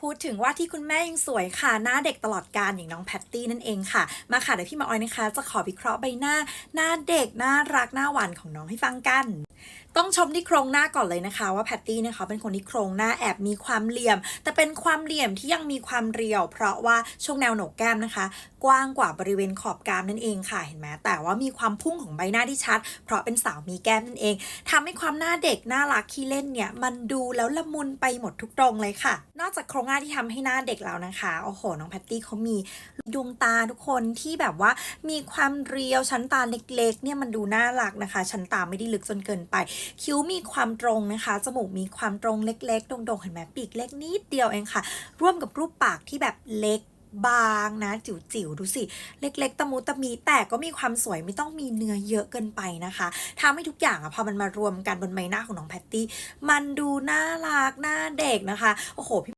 พูดถึงว่าที่คุณแม่ยังสวยค่ะ หน้าเด็กตลอดการอย่างน้องแพตตี้นั่นเองค่ะ มาค่ะเดี๋ยวพี่มาออยนะคะ จะขอวิเคราะห์ใบหน้า หน้าเด็กน่ารักหน้าหวานของน้องให้ฟังกัน ต้องชมที่โครงหน้าก่อนเลยนะคะ ว่าแพตตี้นะคะเป็นคนที่โครงหน้าแอบมีความเหลี่ยม แต่เป็นความเหลี่ยมที่ยังมีความเรียว เพราะว่าช่วงแนวโหนกแก้มนะคะ กว้างกว่าบริเวณขอบกรามนั่นเองค่ะเห็นไหมแต่ว่ามีความพุ่งของใบหน้าที่ชัด เพราะเป็นสาวมีแก้มนั่นเองทำให้ความหน้าเด็กน่ารักขี้เล่นเนี่ยมันดูแล้วละมุนไปหมดทุกตรงเลยค่ะ นอกจากโครงหน้าที่ทำให้หน้าเด็กแล้วนะคะ โอ้โห น้องแพตตี้เขามีดวงตาทุกคนที่แบบว่ามีความเรียวชั้นตาเล็กๆ เนี่ยมันดูน่ารักนะคะ ชั้นตาไม่ได้ลึกจนเกินไป คิ้วมีความตรงนะคะ จมูกมีความตรงเล็กๆโด่งๆ เห็นไหมปีกเล็กนิดเดียวเองค่ะ ร่วมกับรูปปากที่แบบเล็กบางนะ จิ๋วๆดูสิ เล็ก ๆ ตะมูตะมีแต่ก็มีความสวยไม่ต้องมีเนื้อเยอะเกินไปนะคะทำให้ทุกอย่างอะพอมันมารวมกันบนใบหน้าของน้องแพตตี้ มันดูน่ารัก หน้าเด็กนะคะ โอ้โหพี่